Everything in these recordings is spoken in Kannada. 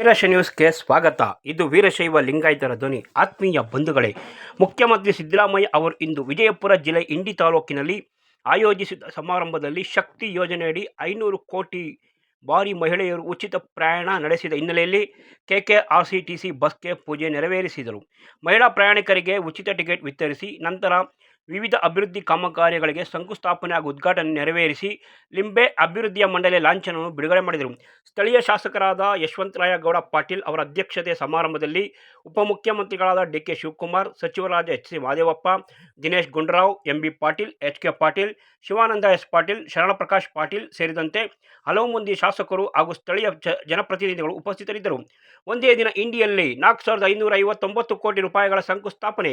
ವೀರಶ ನ್ಯೂಸ್ಗೆ ಸ್ವಾಗತ. ಇದು ವೀರಶೈವ ಲಿಂಗಾಯತರ ಧ್ವನಿ. ಆತ್ಮೀಯ ಬಂಧುಗಳೇ, ಮುಖ್ಯಮಂತ್ರಿ ಸಿದ್ದರಾಮಯ್ಯ ಅವರು ಇಂದು ವಿಜಯಪುರ ಜಿಲ್ಲೆ ಇಂಡಿ ತಾಲೂಕಿನಲ್ಲಿ ಆಯೋಜಿಸಿದ ಸಮಾರಂಭದಲ್ಲಿ ಶಕ್ತಿ ಯೋಜನೆಯಡಿ ಐನೂರು ಕೋಟಿ ಬಾರಿ ಮಹಿಳೆಯರು ಉಚಿತ ಪ್ರಯಾಣ ನಡೆಸಿದ ಹಿನ್ನೆಲೆಯಲ್ಲಿ K K R T C C ಬಸ್ಗೆ ಪೂಜೆ ನೆರವೇರಿಸಿದರು. ಮಹಿಳಾ ಪ್ರಯಾಣಿಕರಿಗೆ ಉಚಿತ ಟಿಕೆಟ್ ವಿತರಿಸಿ ನಂತರ ವಿವಿಧ ಅಭಿವೃದ್ಧಿ ಕಾಮಗಾರಿಗಳಿಗೆ ಶಂಕುಸ್ಥಾಪನೆ ಹಾಗೂ ಉದ್ಘಾಟನೆ ನೆರವೇರಿಸಿ ಲಿಂಬೆ ಅಭಿವೃದ್ಧಿಯ ಮಂಡಳಿ ಲಾಂಛನವನ್ನು ಬಿಡುಗಡೆ ಮಾಡಿದರು. ಸ್ಥಳೀಯ ಶಾಸಕರಾದ ಯಶವಂತರಾಯ ಗೌಡ ಪಾಟೀಲ್ ಅವರ ಅಧ್ಯಕ್ಷತೆ ಸಮಾರಂಭದಲ್ಲಿ ಉಪಮುಖ್ಯಮಂತ್ರಿಗಳಾದ ಡಿ ಕೆ ಶಿವಕುಮಾರ್, ಸಚಿವರಾದ H C Mahadevappa Dinesh Gundu Rao M B Patil H K Patil, Shivananda S. Patil, Sharanprakash Patil ಸೇರಿದಂತೆ ಹಲವು ಮಂದಿ ಶಾಸಕರು ಹಾಗೂ ಸ್ಥಳೀಯ ಜನಪ್ರತಿನಿಧಿಗಳು ಉಪಸ್ಥಿತರಿದ್ದರು. ಒಂದೇ ದಿನ ಇಂಡಿಯಲ್ಲಿ ನಾಲ್ಕು ಸಾವಿರದ ಐನೂರ ಐವತ್ತೊಂಬತ್ತು ಕೋಟಿ ರೂಪಾಯಿಗಳ ಶಂಕುಸ್ಥಾಪನೆ.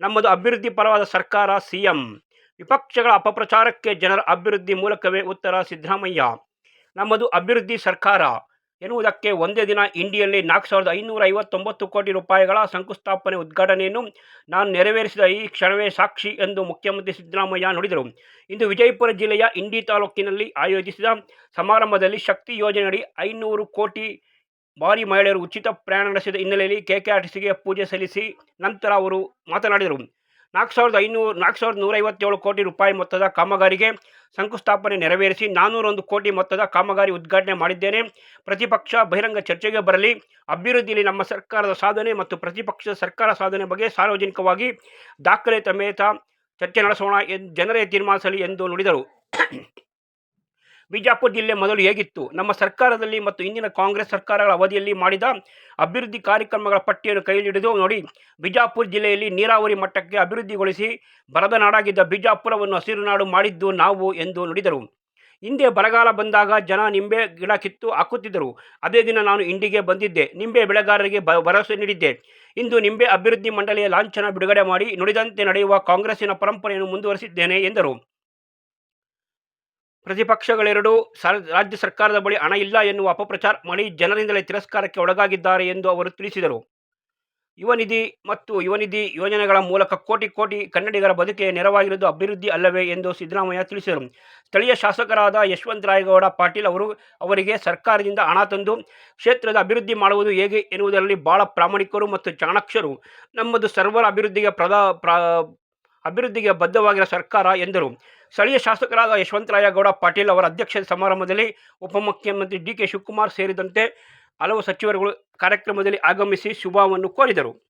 ನಮ್ಮದು ಅಭಿವೃದ್ಧಿ ಪರವಾದ ಸರ್ಕಾರ ಸಿಎಂ. ವಿಪಕ್ಷಗಳ ಅಪಪ್ರಚಾರಕ್ಕೆ ಜನರ ಅಭಿವೃದ್ಧಿ ಮೂಲಕವೇ ಉತ್ತರ, ಸಿದ್ದರಾಮಯ್ಯ. ನಮ್ಮದು ಅಭಿವೃದ್ಧಿ ಸರ್ಕಾರ ಎನ್ನುವುದಕ್ಕೆ ಒಂದೇ ದಿನ ಇಂಡಿಯಲ್ಲಿ ನಾಲ್ಕು ಸಾವಿರದ ಐನೂರ ಐವತ್ತೊಂಬತ್ತು ಕೋಟಿ ರೂಪಾಯಿಗಳ ಶಂಕುಸ್ಥಾಪನೆ ಉದ್ಘಾಟನೆಯನ್ನು ನಾನು ನೆರವೇರಿಸಿದ ಈ ಕ್ಷಣವೇ ಸಾಕ್ಷಿ ಎಂದು ಮುಖ್ಯಮಂತ್ರಿ ಸಿದ್ದರಾಮಯ್ಯ ನುಡಿದರು. ಇಂದು ವಿಜಯಪುರ ಜಿಲ್ಲೆಯ ಇಂಡಿ ತಾಲೂಕಿನಲ್ಲಿ ಆಯೋಜಿಸಿದ ಸಮಾರಂಭದಲ್ಲಿ ಶಕ್ತಿ ಯೋಜನೆಯಡಿ ಐನೂರು ಕೋಟಿ ಬಾರಿ ಮಹಿಳೆಯರು ಉಚಿತ ಪ್ರಯಾಣ ನಡೆಸಿದ ಹಿನ್ನೆಲೆಯಲ್ಲಿ ಕೆಕೆಆರ್ಟಿಸಿಗೆ ಪೂಜೆ ಸಲ್ಲಿಸಿ ನಂತರ ಅವರು ಮಾತನಾಡಿದರು. ನಾಲ್ಕು ಸಾವಿರದ ಐನೂರು, ನಾಲ್ಕು ಸಾವಿರದ ನೂರೈವತ್ತೇಳು ಕೋಟಿ ರೂಪಾಯಿ ಮೊತ್ತದ ಕಾಮಗಾರಿಗೆ ಶಂಕುಸ್ಥಾಪನೆ ನೆರವೇರಿಸಿ ನಾನ್ನೂರೊಂದು ಕೋಟಿ ಮೊತ್ತದ ಕಾಮಗಾರಿ ಉದ್ಘಾಟನೆ ಮಾಡಿದ್ದೇನೆ. ಪ್ರತಿಪಕ್ಷ ಬಹಿರಂಗ ಚರ್ಚೆಗೆ ಬರಲಿ. ಅಭಿವೃದ್ಧಿಯಲ್ಲಿ ನಮ್ಮ ಸರ್ಕಾರದ ಸಾಧನೆ ಮತ್ತು ಪ್ರತಿಪಕ್ಷದ ಸರ್ಕಾರ ಸಾಧನೆ ಬಗ್ಗೆ ಸಾರ್ವಜನಿಕವಾಗಿ ದಾಖಲೆ ಸಮೇತ ಚರ್ಚೆ ನಡೆಸೋಣ ಎಂದು ಜನರೇ ತೀರ್ಮಾನಿಸಲಿ ಎಂದು ನುಡಿದರು. ಬಿಜಾಪುರ ಜಿಲ್ಲೆ ಮೊದಲು ಹೇಗಿತ್ತು? ನಮ್ಮ ಸರ್ಕಾರದಲ್ಲಿ ಮತ್ತು ಇಂದಿನ ಕಾಂಗ್ರೆಸ್ ಸರ್ಕಾರಗಳ ಅವಧಿಯಲ್ಲಿ ಮಾಡಿದ ಅಭಿವೃದ್ಧಿ ಕಾರ್ಯಕ್ರಮಗಳ ಪಟ್ಟಿಯನ್ನು ಕೈಲಿಡಿದು ನೋಡಿ, ಬಿಜಾಪುರ ಜಿಲ್ಲೆಯಲ್ಲಿ ನೀರಾವರಿ ಮಟ್ಟಕ್ಕೆ ಅಭಿವೃದ್ಧಿಗೊಳಿಸಿ ಬರದ ನಾಡಾಗಿದ್ದ ಬಿಜಾಪುರವನ್ನು ಹಸಿರು ನಾಡು ಮಾಡಿದ್ದು ನಾವು ಎಂದು ನುಡಿದರು. ಹಿಂದೆ ಬರಗಾಲ ಬಂದಾಗ ಜನ ನಿಂಬೆ ಗಿಡ ಕಿತ್ತು ಹಾಕುತ್ತಿದ್ದರು. ಅದೇ ದಿನ ನಾನು ಇಂಡಿಗೆ ಬಂದಿದ್ದೆ. ನಿಂಬೆ ಬೆಳೆಗಾರರಿಗೆ ಭರವಸೆ ನೀಡಿದ್ದೆ. ಇಂದು ನಿಂಬೆ ಅಭಿವೃದ್ಧಿ ಮಂಡಳಿಯ ಲಾಂಛನ ಬಿಡುಗಡೆ ಮಾಡಿ ನುಡಿದಂತೆ ನಡೆಯುವ ಕಾಂಗ್ರೆಸ್ಸಿನ ಪರಂಪರೆಯನ್ನು ಮುಂದುವರಿಸಿದ್ದೇನೆ ಎಂದರು. ಪ್ರತಿಪಕ್ಷಗಳೆರಡೂ ರಾಜ್ಯ ಸರ್ಕಾರದ ಬಳಿ ಹಣ ಇಲ್ಲ ಎನ್ನುವ ಅಪಪ್ರಚಾರ ಮಾಡಿ ಜನರಿಂದಲೇ ತಿರಸ್ಕಾರಕ್ಕೆ ಒಳಗಾಗಿದ್ದಾರೆ ಎಂದು ಅವರು ತಿಳಿಸಿದರು. ಯುವ ನಿಧಿ ಮತ್ತು ಯುವ ನಿಧಿ ಯೋಜನೆಗಳ ಮೂಲಕ ಕೋಟಿ ಕೋಟಿ ಕನ್ನಡಿಗರ ಬದುಕೆ ನೆರವಾಗಿರುವುದು ಅಭಿವೃದ್ಧಿ ಅಲ್ಲವೇ ಎಂದು ಸಿದ್ದರಾಮಯ್ಯ ತಿಳಿಸಿದರು. ಸ್ಥಳೀಯ ಶಾಸಕರಾದ ಯಶವಂತ ರಾಯಗೌಡ ಪಾಟೀಲ್ ಅವರು ಅವರಿಗೆ ಸರ್ಕಾರದಿಂದ ಹಣ ತಂದು ಕ್ಷೇತ್ರದ ಅಭಿವೃದ್ಧಿ ಮಾಡುವುದು ಹೇಗೆ ಎನ್ನುವುದರಲ್ಲಿ ಬಹಳ ಪ್ರಾಮಾಣಿಕರು ಮತ್ತು ಚಾಣಾಕ್ಷರು ನಮ್ಮದು ಸರ್ವರ ಅಭಿವೃದ್ಧಿಗೆ ಪ್ರದಾ, ಪ್ರ ಅಭಿವೃದ್ಧಿಗೆ ಬದ್ಧವಾಗಿರುವ ಸರ್ಕಾರ ಎಂದರು. ಸ್ಥಳೀಯ ಶಾಸಕರಾದ ಯಶವಂತರಾಯಗೌಡ ಪಾಟೀಲ್ ಅವರ ಅಧ್ಯಕ್ಷತೆ ಸಮಾರಂಭದಲ್ಲಿ ಉಪಮುಖ್ಯಮಂತ್ರಿ ಡಿ ಕೆ ಶಿವಕುಮಾರ್ ಸೇರಿದಂತೆ ಹಲವು ಸಚಿವರುಗಳು ಕಾರ್ಯಕ್ರಮದಲ್ಲಿ ಆಗಮಿಸಿ ಶುಭವನ್ನು ಕೋರಿದರು.